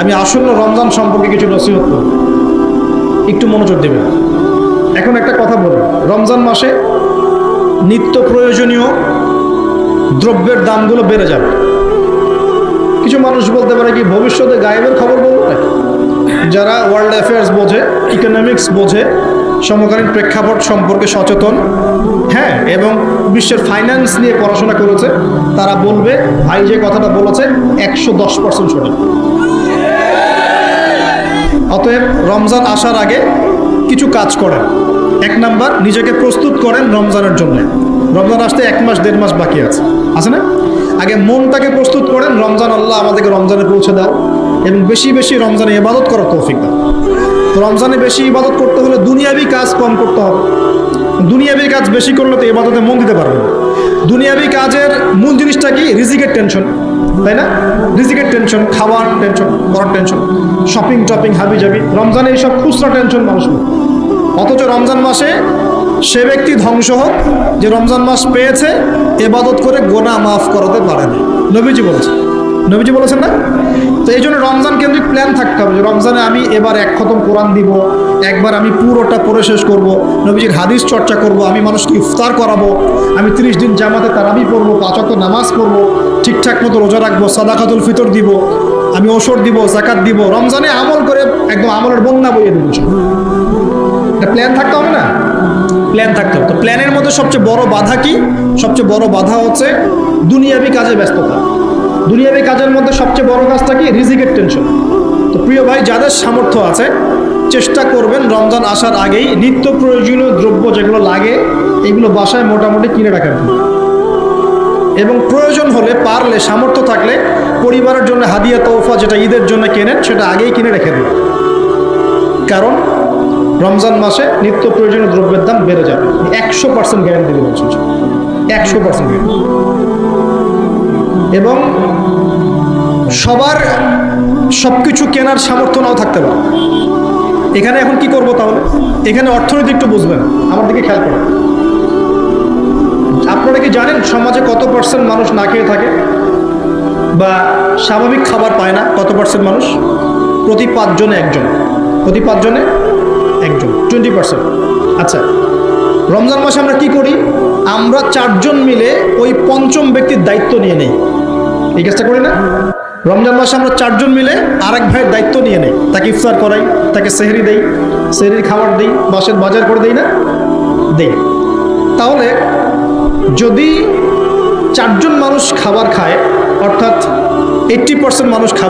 আমি আসন্ন রমজান সম্পর্কে কিছু নসিহত করব। একটু মনোযোগ দেবেন। এখন একটা কথা বলি। রমজান মাসে নিত্য প্রয়োজনীয় দ্রব্যের দামগুলো বেড়ে যাবে। কিছু মানুষ বলতে পারে কি, ভবিষ্যতে গায়েবের খবর বলব নাকি? যারা ওয়ার্ল্ড অ্যাফেয়ার্স বোঝে ইকোনমিক্স বোঝে, সমকালীন প্রেক্ষাপট সম্পর্কে সচেতন হ্যাঁ এবং বিশ্বের ফাইন্যান্স নিয়ে পড়াশোনা করেছে, তারা বলবে, ভাই যে কথাটা বলেছে, একশো দশ পার্সেন্ট সঠিক। অতএব রমজান আসার আগে কিছু কাজ করেন। এক নাম্বার, নিজেকে প্রস্তুত করেন রমজানের জন্য। রমজান আসতে এক মাস, দেড় মাস বাকি আছে। আছে না? আগে মনটাকে প্রস্তুত করেন, রমজান আল্লাহ আমাদেরকে রমজানে পৌঁছে দাও এবং বেশি বেশি রমজানে ইবাদত করার তৌফিক দাও তো রমজানে বেশি ইবাদত করতে হলে দুনিয়াবি কাজ কম করতে হবে। দুনিয়াবি কাজ বেশি করলে তো ইবাদতে মন দিতে পারবে না। দুনিয়াবি কাজের মূল জিনিসটা কি? রিজিকের টেনশন তাই না? রিজিকের টেনশন খাওয়ার টেনশন করার টেনশন শপিং টপিং হাবি জাবি। রমজানে এইসব খুচরা টেনশন মানুষ অথচ রমজান মাসে সে ব্যক্তি ধ্বংস হোক, যে রমজান মাস পেয়েছে, এবাদত করে গোনা মাফ করাতে পারে না। নবীজি বলেছে নবীজি বলেছেন না? তো এই জন্য রমজান কেন্দ্রিক প্ল্যান থাকতে হবে যে রমজানে আমি এবার এক খতম কোরআন দিব, একবার আমি পুরোটা পড়ে শেষ করব, নবীজির হাদিস চর্চা করব, আমি মানুষকে ইফতার করাবো, আমি তিরিশ দিন জামাতে তারাবি পড়ব পাঁচক নামাজ পড়ব ঠিকঠাক মতো রোজা রাখব, সাদাকাতুল ফিতর দিব, আমি ওষুধ দিব জাকাত দিব, রমজানে আমল করে একদম আমলের বন্যা বইয়ে দেবো একটা প্ল্যান থাকতে হবে না? প্ল্যান থাকতে হবে। তো প্ল্যানের মধ্যে সবচেয়ে বড় বাধা কি? সবচেয়ে বড় বাধা হচ্ছে দুনিয়াবি কাজে ব্যস্ততা। দুনিয়াবি কাজের মধ্যে সবচেয়ে বড় কাজটা কি? রিজিকের টেনশন তো প্রিয় ভাই, যাদের সামর্থ্য আছে, চেষ্টা করবেন রমজান আসার আগেই নিত্য প্রয়োজনীয় দ্রব্য যেগুলো লাগে, এগুলো বাসায় মোটামুটি কিনে রাখার জন্য। এবং প্রয়োজন হলে পারলে, সামর্থ্য থাকলে পরিবারের জন্য হাদিয়া তৌফা যেটা ঈদের জন্য কেনেন, সেটা আগেই কিনে রেখে দিন। কারণ রমজান মাসে নিত্য প্রয়োজনীয় দ্রব্যের দাম বেড়ে যাবে। একশো পার্সেন্ট গ্যারান্টি বলছেন একশো পার্সেন্ট এবং সবার সব কিছু কেনার সামর্থ্য নাও থাকতে পারে। এখানে এখন কি করব তাহলে? এখানে অর্থনীতি একটু বুঝবেন। আমার দিকে খেয়াল করেন। আপনারা কি জানেন সমাজে কত পার্সেন্ট মানুষ না খেয়ে থাকে? বা স্বাভাবিক খাবার পায় না কত পার্সেন্ট মানুষ? প্রতি পাঁচজনে একজন। প্রতি পাঁচজনে একজন। টোয়েন্টি পার্সেন্ট আচ্ছা রমজান মাসে আমরা কি করি? আমরা চারজন মিলে ওই পঞ্চম ব্যক্তির দায়িত্ব নিয়ে নেই। এই কাজটা করি না? রমজান মাসে আমরা চারজন মিলে আরেক ভাইয়ের দায়িত্ব নিয়ে নেই। তাকে ইফতার করাই, তাকে সেহরি দেই, সেহরির খাবার দিই, বাসের বাজার করে দেই না? দেই। তাহলে যদি চারজন মানুষ খাবার খায় অর্থাৎ এইটটি পার্সেন্ট মানুষ